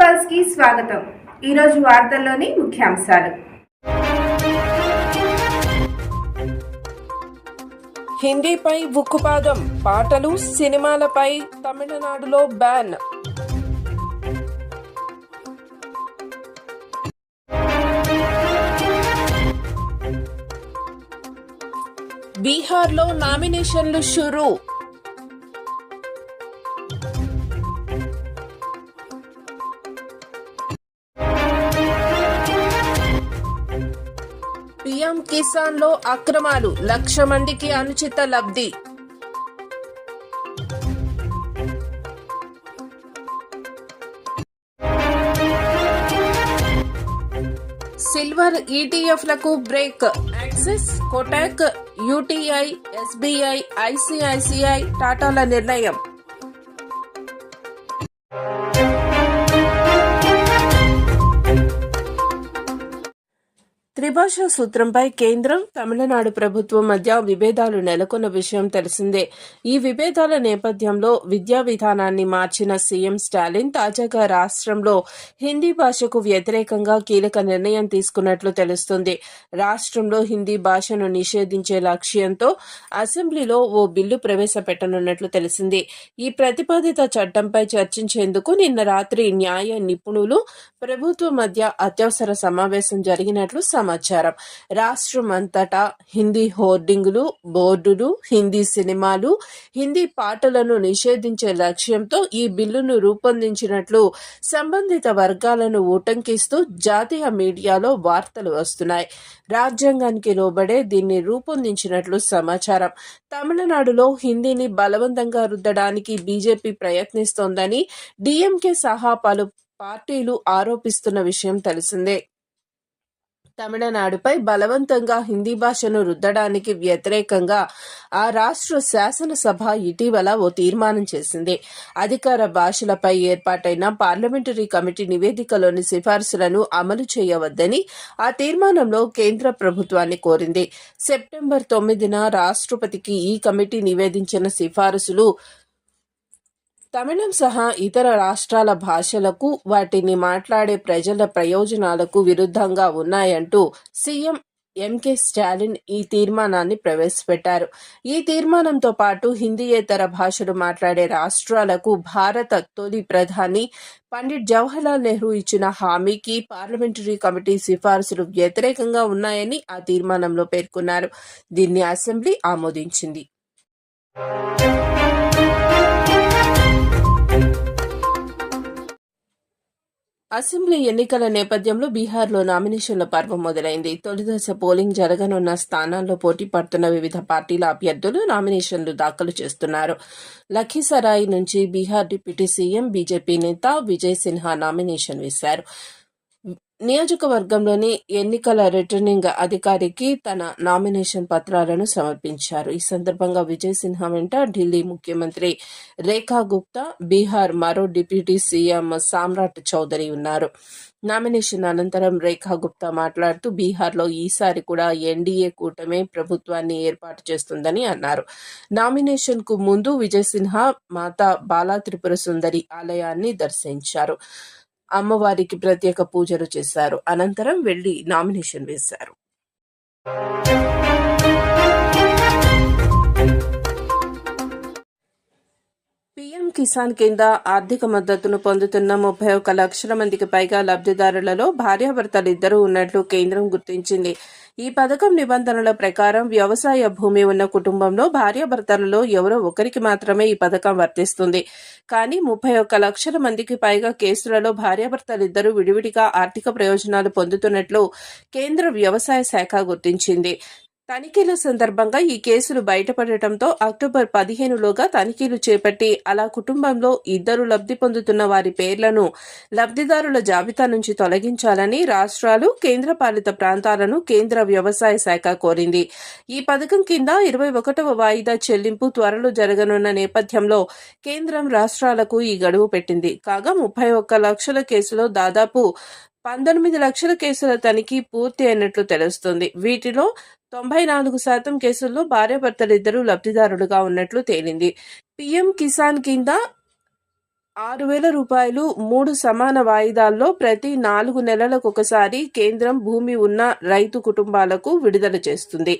పల్స్కి స్వాగతం. ఈరోజు వార్తల్లోని ముఖ్యాంశాలు. హిందీపై ఉక్కుపాదం పాటలు సినిమాలపై తమిళనాడులో బ్యాన్. బీహార్లో నామినేషన్లు షురూ. పీఎం కిసాన్లో అక్రమాలు లక్ష మందికి అనుచిత లబ్ధి. Silver ఈటీఎఫ్లకు break. Axis Kotak UTI SBI ICICI టాటాల నిర్ణయం. త్రిభాషా సూత్రంపై కేంద్రం తమిళనాడు ప్రభుత్వం మధ్య విభేదాలు నెలకొన్న విషయం తెలిసిందే. ఈ విభేదాల నేపథ్యంలో విద్యా విధానాన్ని మార్చిన సీఎం స్టాలిన్ తాజాగా రాష్ట్రంలో హిందీ భాషకు వ్యతిరేకంగా కీలక నిర్ణయం తీసుకున్నట్లు తెలుస్తుంది. రాష్ట్రంలో హిందీ భాషను నిషేధించే లక్ష్యంతో అసెంబ్లీలో ఓ బిల్లు ప్రవేశపెట్టనున్నట్లు తెలిసింది. ఈ ప్రతిపాదిత చట్టంపై చర్చించేందుకు నిన్న రాత్రి న్యాయ నిపుణులు ప్రభుత్వం మధ్య అత్యవసర సమావేశం జరిగినట్లు సమాచారం. రాష్ట్రం అంతటా హిందీ హోర్డింగులు బోర్డులు హిందీ సినిమాలు హిందీ పాటలను నిషేధించే లక్ష్యంతో ఈ బిల్లును రూపొందించినట్లు సంబంధిత వర్గాలను ఉటంకిస్తూ జాతీయ మీడియాలో వార్తలు వస్తున్నాయి. రాజ్యాంగానికి లోబడే దీన్ని రూపొందించినట్లు సమాచారం. తమిళనాడులో హిందీని బలవంతంగా రుద్దడానికి బీజేపీ ప్రయత్నిస్తోందని డిఎంకే సహా పలు పార్టీలు ఆరోపిస్తున్న విషయం తెలిసిందే. తమిళనాడుపై బలవంతంగా హిందీ భాషను రుద్దడానికి వ్యతిరేకంగా ఆ రాష్ట్ర శాసనసభ ఇటీవల ఓ తీర్మానం చేసింది. అధికార భాషలపై ఏర్పాటైన పార్లమెంటరీ కమిటీ నివేదికలోని సిఫార్సులను అమలు చేయవద్దని ఆ తీర్మానంలో కేంద్ర ప్రభుత్వాన్ని కోరింది. సెప్టెంబర్ తొమ్మిదిన రాష్ట్రపతికి ఈ కమిటీ నివేదించిన సిఫారసులు తమిళం సహా ఇతర రాష్ట్రాల భాషలకు వాటిని మాట్లాడే ప్రజల ప్రయోజనాలకు విరుద్ధంగా ఉన్నాయంటూ సీఎం ఎంకే స్టాలిన్ ఈ తీర్మానాన్ని ప్రవేశపెట్టారు. ఈ తీర్మానంతో పాటు హిందీయేతర భాషలు మాట్లాడే రాష్ట్రాలకు భారత తొలి ప్రధాని పండిట్ జవహర్లాల్ నెహ్రూ ఇచ్చిన హామీకి పార్లమెంటరీ కమిటీ సిఫార్సులు వ్యతిరేకంగా ఉన్నాయని ఆ తీర్మానంలో పేర్కొన్నారు. దీన్ని అసెంబ్లీ ఆమోదించింది. అసెంబ్లీ ఎన్నికల నేపథ్యంలో బీహార్లో నామినేషన్ల పర్వం మొదలైంది. తొలిదశ పోలింగ్ జరగనున్న స్థానాల్లో పోటీ పడుతున్న వివిధ పార్టీల అభ్యర్థులు నామినేషన్లు దాఖలు చేస్తున్నారు. లఖీసరాయ్ నుంచి బీహార్ డిప్యూటీ సీఎం బీజేపీ నేత విజయ్ సిన్హా నామినేషన్ వేశారు. నియోజకవర్గంలోని ఎన్నికల రిటర్నింగ్ అధికారికి తన నామినేషన్ పత్రాలను సమర్పించారు. ఈ సందర్భంగా విజయ్ సిన్హా వెంట ఢిల్లీ ముఖ్యమంత్రి రేఖా గుప్తా బీహార్ మరో డిప్యూటీ సీఎం సామ్రాట్ చౌదరి ఉన్నారు. నామినేషన్ అనంతరం రేఖా గుప్తా మాట్లాడుతూ బీహార్లో ఈసారి కూడా ఎన్డీఏ కూటమే ప్రభుత్వాన్ని ఏర్పాటు చేస్తుందని అన్నారు. నామినేషన్కు ముందు విజయ్ సిన్హా మాతా బాలా త్రిపుర సుందరి ఆలయాన్ని దర్శించారు. అమ్మవారికి ప్రత్యేక పూజలు చేశారు. అనంతరం వెళ్ళి నామినేషన్ వేశారు. కిసాన్ కింద ఆర్థిక మద్దతును పొందుతున్న ముప్పై ఒక్క లక్షల మందికి పైగా లబ్ధిదారులలో భార్యాభర్తలు ఇద్దరు ఉన్నట్లు కేంద్రం గుర్తించింది. ఈ పథకం నిబంధనల ప్రకారం వ్యవసాయ భూమి ఉన్న కుటుంబంలో భార్యాభర్తలలో ఎవరో ఒకరికి మాత్రమే ఈ పథకం వర్తిస్తుంది. కానీ ముప్పై ఒక్క లక్షల మందికి పైగా కేసులలో భార్యాభర్తలిద్దరూ విడివిడిగా ఆర్థిక ప్రయోజనాలు పొందుతున్నట్లు కేంద్ర వ్యవసాయ శాఖ గుర్తించింది. తనిఖీల సందర్భంగా ఈ కేసులు బయటపడటంతో అక్టోబర్ పదిహేనులోగా తనిఖీలు చేపట్టి అలా కుటుంబంలో ఇద్దరు లబ్ధి పొందుతున్న వారి పేర్లను లబ్ధిదారుల జాబితా నుంచి తొలగించాలని రాష్ట్రాలు కేంద్రపాలిత ప్రాంతాలను కేంద్ర వ్యవసాయ శాఖ కోరింది. ఈ పథకం కింద ఇరవై ఒకటవ వాయిదా చెల్లింపు త్వరలో జరగనున్న నేపథ్యంలో కేంద్రం రాష్ట్రాలకు ఈ గడువు పెట్టింది. కాగా ముప్పై ఒక్క లక్షల కేసులో దాదాపు పంతొమ్మిది లక్షల కేసుల తనిఖీ పూర్తి అయినట్లు తెలుస్తుంది. వీటిలో తొంభై నాలుగు శాతం కేసుల్లో భార్యాభర్తలిద్దరూ లబ్ధిదారులుగా ఉన్నట్లు తేలింది. పీఎం కిసాన్ కింద ఆరు వేల రూపాయలు మూడు సమాన వాయిదాల్లో ప్రతి నాలుగు నెలలకు ఒకసారి కేంద్రం భూమి ఉన్న రైతు కుటుంబాలకు విడుదల చేస్తుంది.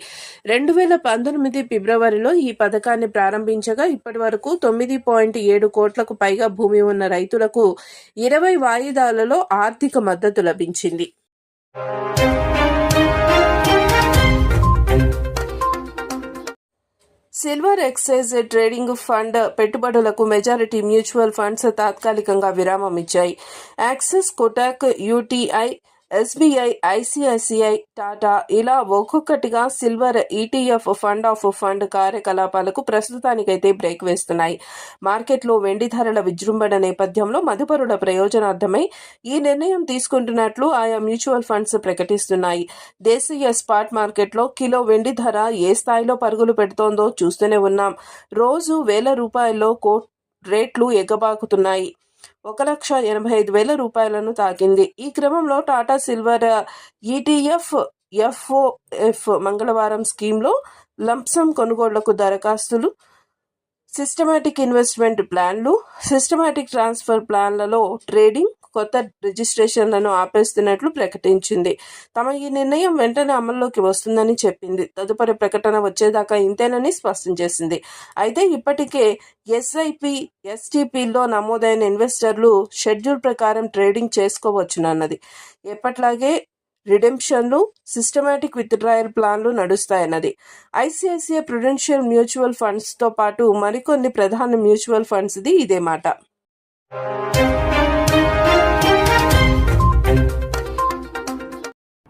రెండు వేల పంతొమ్మిది ఫిబ్రవరిలో ఈ పథకాన్ని ప్రారంభించగా ఇప్పటి వరకు తొమ్మిది పాయింట్ ఏడు కోట్లకు పైగా భూమి ఉన్న రైతులకు ఇరవై వాయిదాలలో ఆర్థిక మద్దతు లభించింది. సిల్వర్ ఎక్సైజ్ ట్రేడింగ్ ఫండ్ పెట్టుబడులకు మెజారిటీ మ్యూచువల్ ఫండ్స్ తాత్కాలికంగా విరామం ఇచ్చాయి. Axis Kotak UTI SBI ICICI Tata ఇలా ఒక్కొక్కటిగా silver ETF fund of fund కార్యకలాపాలకు ప్రస్తుతానికైతే బ్రేక్ వేస్తున్నాయి. మార్కెట్లో వెండి ధరల విజృంభణ నేపథ్యంలో మదుపరుల ప్రయోజనార్థమై ఈ నిర్ణయం తీసుకుంటున్నట్లు ఆయా మ్యూచువల్ ఫండ్స్ ప్రకటిస్తున్నాయి. దేశీయ స్పాట్ మార్కెట్లో కిలో వెండి ధర ఏ స్థాయిలో పరుగులు పెడుతోందో చూస్తూనే ఉన్నాం. రోజు వేల రూపాయల్లో కో రేట్లు ఎగబాకుతున్నాయి. ఒక లక్ష ఎనభై ఐదు వేల రూపాయలను తాకింది. ఈ క్రమంలో టాటా సిల్వర్ ఈటీఎఫ్ ఎఫ్ఓఎఫ్ మంగళవారం స్కీమ్లో లంప్సమ్ కొనుగోళ్ళకు దరఖాస్తులు సిస్టమాటిక్ ఇన్వెస్ట్మెంట్ ప్లాన్లు సిస్టమాటిక్ ట్రాన్స్ఫర్ ప్లాన్లలో ట్రేడింగ్ కొత్త రిజిస్ట్రేషన్లను ఆపేస్తున్నట్లు ప్రకటించింది. తమ ఈ నిర్ణయం వెంటనే అమల్లోకి వస్తుందని చెప్పింది. తదుపరి ప్రకటన వచ్చేదాకా ఇంతేనని స్పష్టం చేసింది. అయితే ఇప్పటికే ఎస్ఐపి ఎస్టీపీలో నమోదైన ఇన్వెస్టర్లు షెడ్యూల్ ప్రకారం ట్రేడింగ్ చేసుకోవచ్చునన్నది. ఎప్పట్లాగే రిడెంప్షన్లు సిస్టమేటిక్ విత్డ్రాయల్ ప్లాన్లు నడుస్తాయన్నది. ఐసిఐసిఐ ప్రుడెన్షియల్ మ్యూచువల్ ఫండ్స్తో పాటు మరికొన్ని ప్రధాన మ్యూచువల్ ఫండ్స్ది ఇదే మాట.